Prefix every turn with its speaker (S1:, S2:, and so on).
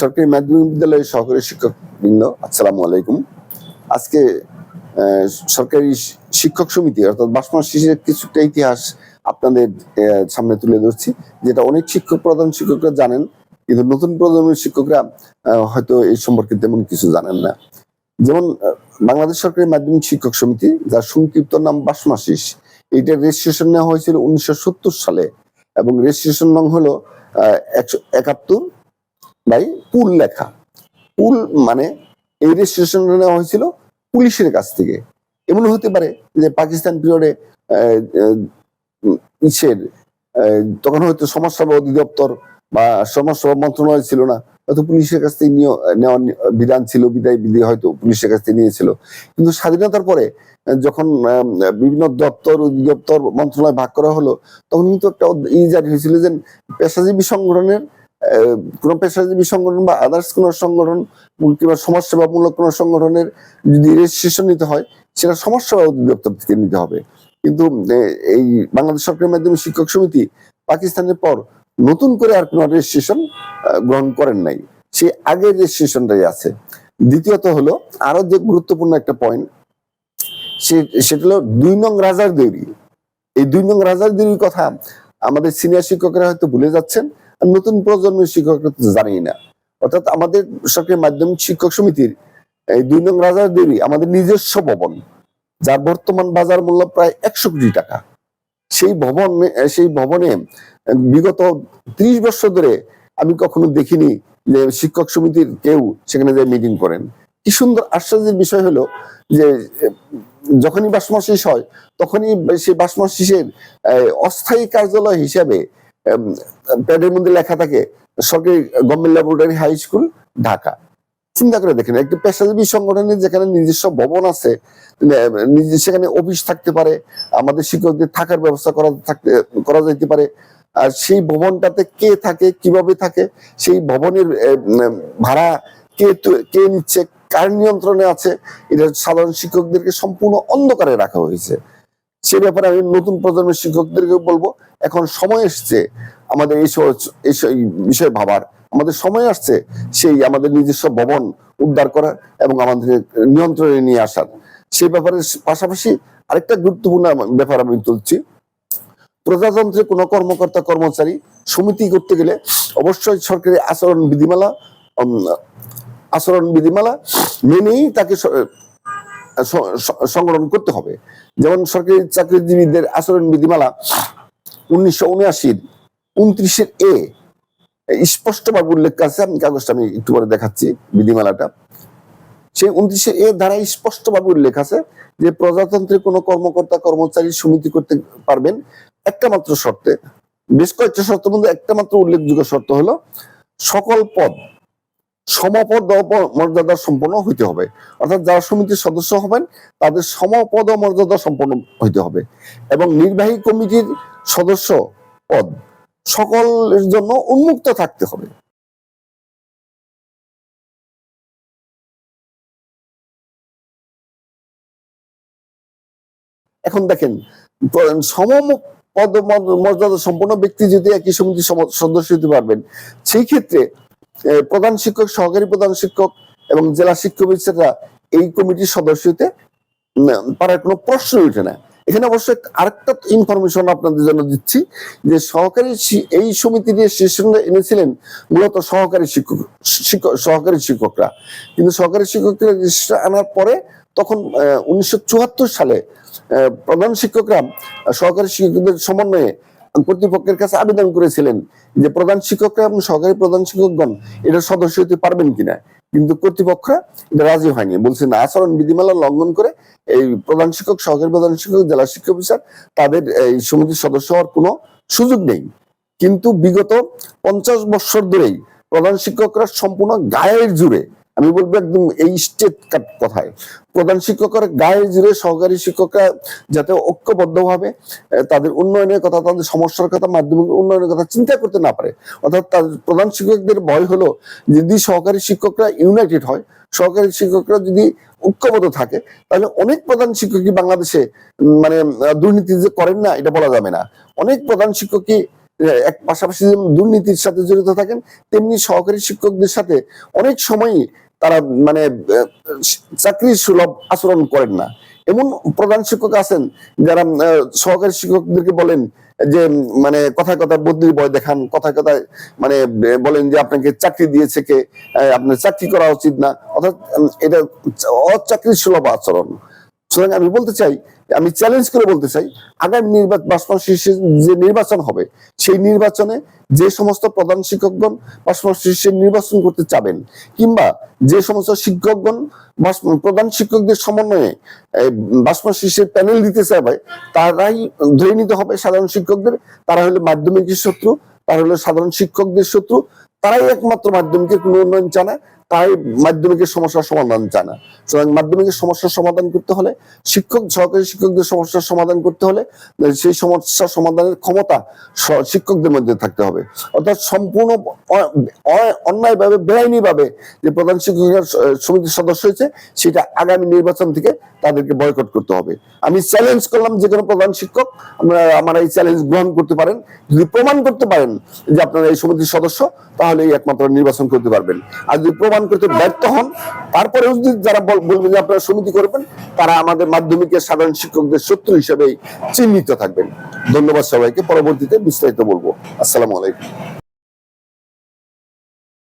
S1: সরকারি মাধ্যমিক বিদ্যালয়ের সহকারী শিক্ষক বৃন্দ আসসালামু আলাইকুম। আজকে সরকারি শিক্ষক সমিতি, অর্থাৎ বাসমাস শিশিরের কিছুটা ইতিহাস আপনাদের সামনে তুলে ধরছি, যেটা অনেক শিক্ষক, প্রধান শিক্ষকরা জানেন, কিন্তু নতুন প্রজন্মের শিক্ষকরা হয়তো এই সম্পর্কে তেমন কিছু জানেন না। যেমন বাংলাদেশ সরকারি মাধ্যমিক শিক্ষক সমিতি, যার সংক্ষিপ্ত নাম বাসমাসিস এইটার রেজিস্ট্রেশন নেওয়া হয়েছিল উনিশশো সত্তর সালে, এবং রেজিস্ট্রেশন নং হলো একশো, একাত্তর বাই পুল লেখা। পুল মানে এই রেজিস্ট্রেশন নেওয়া হয়েছিল পুলিশের কাছ থেকে। এমন হতে পারে যে পাকিস্তান পিরিয়ডে ইসের তখন হয়তো সমাজসেবা অধিদপ্তর বা সমাজসেবা মন্ত্রণালয় ছিল না। হয়তো পুলিশের কাছ থেকে নিয়ে, নেওয়ার বিধান ছিল, বিদায় বিধি হয়তো পুলিশের কাছ থেকে নিয়েছিল। কিন্তু স্বাধীনতার পরে যখন বিভিন্ন দপ্তর, অধিদপ্তর, মন্ত্রণালয় ভাগ করা হলো, তখন কিন্তু একটা ই জারি হয়েছিল যে পেশাজীবী সংগঠনের কোনো পেশাজীবী সংগঠন বা আদার্স কোনো সংগঠন, কিংবা সমাজসেবামূলক কোনো সংগঠনের যদি রেজিস্ট্রেশন নিতে হয়, সেটা সমাজসেবা অধিদপ্তর থেকে নিতে হবে। কিন্তু এই বাংলাদেশ সরকারি মাধ্যমিক শিক্ষক সমিতি পাকিস্তানের পর নতুন করে আর কোনো রেজিস্ট্রেশন গ্রহণ করেন নাই। সে আগের রেজিস্ট্রেশনটাই আছে। দ্বিতীয়ত হলো আরও যে গুরুত্বপূর্ণ একটা পয়েন্ট সে, সেটা হলো দুই নং রাজার দেউরি এই দুই নং রাজার দেউরির কথা আমাদের সিনিয়র শিক্ষকরা হয়তো ভুলে যাচ্ছেন। নতুন প্রজন্মের শিক্ষকরা তো জানেই না। অর্থাৎ আমাদের সরকারি মাধ্যমিক শিক্ষক সমিতির এই দুই নং রাজার দেউরি আমাদের নিজস্ব ভবন, যার বর্তমান বাজার মূল্য প্রায় একশো কোটি টাকা। সেই ভবন, সেই ভবনে বিগত ত্রিশ বছর ধরে আমি কখনো দেখিনি যে শিক্ষক সমিতির কেউ সেখানে যে মিটিং করেন। কি সুন্দর আশ্চর্যের বিষয় হলো যে, যখনই বাসমা শেষ হয়, তখনই সেই বাসমা শেষের অস্থায়ী কার্যালয় হিসাবে প্যাডের মধ্যে লেখা থাকে, সরকারি government laboratory high school Dhaka. চিন্তা করে দেখেন, একটি পেশাজীবী সংগঠনের যেখানে নিজস্ব ভবন আছে সেখানে অফিস থাকতে পারে, আমাদের শিক্ষকদের থাকার ব্যবস্থা করা থাকতে, করা যেতে পারে। আর সেই ভবনটাতে কে থাকে, কীভাবে থাকে, সেই ভবনের ভাড়া কে কে নিচ্ছে, কার নিয়ন্ত্রণে আছে, এটা সাধারণ শিক্ষকদেরকে সম্পূর্ণ অন্ধকারে রাখা হয়েছে। সে ব্যাপারে আমি নতুন প্রজন্মের শিক্ষকদেরকে বলব, এখন সময় এসছে আমাদের এই এই বিষয়ে ভাবার। আমাদের সময় আসছে সেই আমাদের নিজস্ব ভবন উদ্ধার করার এবং আমাদের নিয়ন্ত্রণে নিয়ে আসার। সেই ব্যাপারে পাশাপাশি আরেকটা গুরুত্বপূর্ণ ব্যাপার আমি তুলছি। প্রজাতন্ত্রে কোনো কর্মকর্তা, কর্মচারী সমিতি করতে গেলে অবশ্যই সরকারি আচরণ বিধিমালা আচরণ বিধিমালা মেনেই তাকে সংগঠন করতে হবে। যেমন সরকারি চাকরিজীবীদের আচরণ বিধিমালা উনিশশো উনআশির উনত্রিশের এ, স্পষ্টভাবে উল্লেখ আছে। আমি কাগজটা আমি একটু পরে দেখাচ্ছি বিধিমালাটা। সেই উনত্রিশে এ ধারা স্পষ্টভাবে উল্লেখ আছে যে প্রজাতন্ত্রে কোনো কর্মকর্তা, কর্মচারী সমিতি করতে পারবেন একটা মাত্র শর্তে। বেশ কয়েকটা শর্তের মধ্যে একটা মাত্র উল্লেখযোগ্য শর্ত হলো সকল পদ সমপদ মর্যাদা সম্পন্ন হইতে হবে। অর্থাৎ যারা সমিতির সদস্য হবেন, তাদের সমপদ মর্যাদা সম্পন্ন হইতে হবে এবং নির্বাহী কমিটির সদস্য পদ সকলের জন্য উন্মুক্ত থাকতে হবে। এখন দেখেন সম পদ মর্যাদা সম্পন্ন ব্যক্তি যদি একই সমিতির সম- সদস্য হতে পারবেন, সেই ক্ষেত্রে প্রধান শিক্ষক, সহকারী প্রধান শিক্ষক এবং জেলা শিক্ষক অফিসাররা এই কমিটির সদস্য হতে পারার কোনো প্রশ্ন ওঠে না। এখানে অবশ্য আরেকটা ইনফরমেশন আপনাদের জন্য দিচ্ছি, যে সহকারী এই সমিতির সেশনে এনেছিলেন মূলত সহকারী শিক্ষক শিক্ষক, সহকারী শিক্ষকরা। কিন্তু সহকারী শিক্ষকরা আনার পরে তখন উনিশশো চুয়াত্তর সালে প্রধান শিক্ষকরা সহকারী শিক্ষকদের সমন্বয়ে কর্তৃপক্ষের কাছে আবেদন করেছিলেন যে প্রধান শিক্ষকরা এবং সহকারী প্রধান শিক্ষকগণ এটা সদস্য হতে পারবেন কিনা। কিন্তু কর্তৃপক্ষরা এটা রাজি হয়নি। বলছে, না, আচরণ বিধিমালা লঙ্ঘন করে এই প্রধান শিক্ষক, সহকারী প্রধান শিক্ষক, জেলা শিক্ষা অফিসার তাদের এই সমিতির সদস্য হওয়ার কোনো সুযোগ নেই। কিন্তু বিগত পঞ্চাশ বছর ধরেই প্রধান শিক্ষকরা সম্পূর্ণ গায়ের জুড়ে আমি বলব একদম এই স্টেট কাট কথায়। প্রধান শিক্ষকের গায়ে জুড়ে সহকারী শিক্ষকরা যাতে ঐক্যবদ্ধভাবে তাদের উন্নয়নের কথা, তাদের সমস্যার কথা, মাধ্যমিক উন্নয়নের কথা চিন্তা করতে না পারে। অর্থাৎ তাদের প্রধান শিক্ষকদের ভয় হলো যদি সহকারী শিক্ষকরা ইউনাইটেড হয়, সহকারী শিক্ষকরা যদি ঐক্যবদ্ধ থাকে, তাহলে অনেক প্রধান শিক্ষকই বাংলাদেশে মানে দুর্নীতি যে করেন না, এটা বলা যাবে না। অনেক প্রধান শিক্ষকই এক পাশাপাশি যেমন দুর্নীতির সাথে জড়িত থাকেন, তেমনি সহকারী শিক্ষকদের সাথে অনেক সময়ই তারা মানে চাকরি সুলভ আচরণ করেন না। এমন প্রধান শিক্ষক আছেন যারা সহকারী শিক্ষকদেরকে বলেন যে মানে কথায় কথায় বদলির বয় দেখান, কথায় কথায় মানে বলেন যে, আপনাকে চাকরি দিয়েছে কে? আপনার চাকরি করা উচিত না। অর্থাৎ এটা অচাকরি সুলভ আচরণ। সুতরাং আমি বলতে চাই, আমি চ্যালেঞ্জ করে বলতে চাই, আগামী নির্বাচন বাসমান শীর্ষে যে নির্বাচন হবে, সেই নির্বাচনে যে সমস্ত প্রধান শিক্ষকগণ বাসমান শীর্ষে নির্বাচন করতে চাবেন, কিংবা যে সমস্ত শিক্ষকগণ প্রধান শিক্ষকদের সমন্বয়ে বাসমান শীর্ষের প্যানেল দিতে চাইবে, তারাই ধরে নিতে হবে সাধারণ শিক্ষকদের, তারা হলো মাধ্যমিকের শত্রু, তারা হলো সাধারণ শিক্ষকদের শত্রু, তারাই একমাত্র মাধ্যমিকের কোনো উন্নয়ন চায় না। মাধ্যমিকের সমস্যার সমাধান চায় না সুতরাং মাধ্যমিকের সমস্যার সমাধান করতে হলে শিক্ষক শিক্ষকদের সমস্যার সমাধান করতে হলে সেই সমাধানের ক্ষমতা শিক্ষকদের মধ্যে থাকতে হবে। অর্থাৎ সম্পূর্ণ অন্যায়ভাবে, বেআইনিভাবে যে প্রধান শিক্ষকের স- সমিতির সদস্য হয়েছে, সেটা আগামী নির্বাচন থেকে তাদেরকে বয়কট করতে হবে। আমি চ্যালেঞ্জ করলাম যে কোনো প্রধান শিক্ষক আমরা আমার এই চ্যালেঞ্জ গ্রহণ করতে পারেন। যদি প্রমাণ করতে পারেন যে আপনারা এই সমিতির সদস্য, তাহলে একমাত্র নির্বাচন করতে পারবেন। আর যদি প্রমাণ করতে ব্যর্থ হন। তারপরে যদি যারা বলবেন যে আপনারা সমিতি করবেন, তারা আমাদের মাধ্যমিকের সাধারণ শিক্ষকদের শত্রু হিসেবে চিহ্নিত থাকবেন। ধন্যবাদ সবাইকে। পরবর্তীতে বিস্তারিত বলব। আসসালাম আলাইকুম।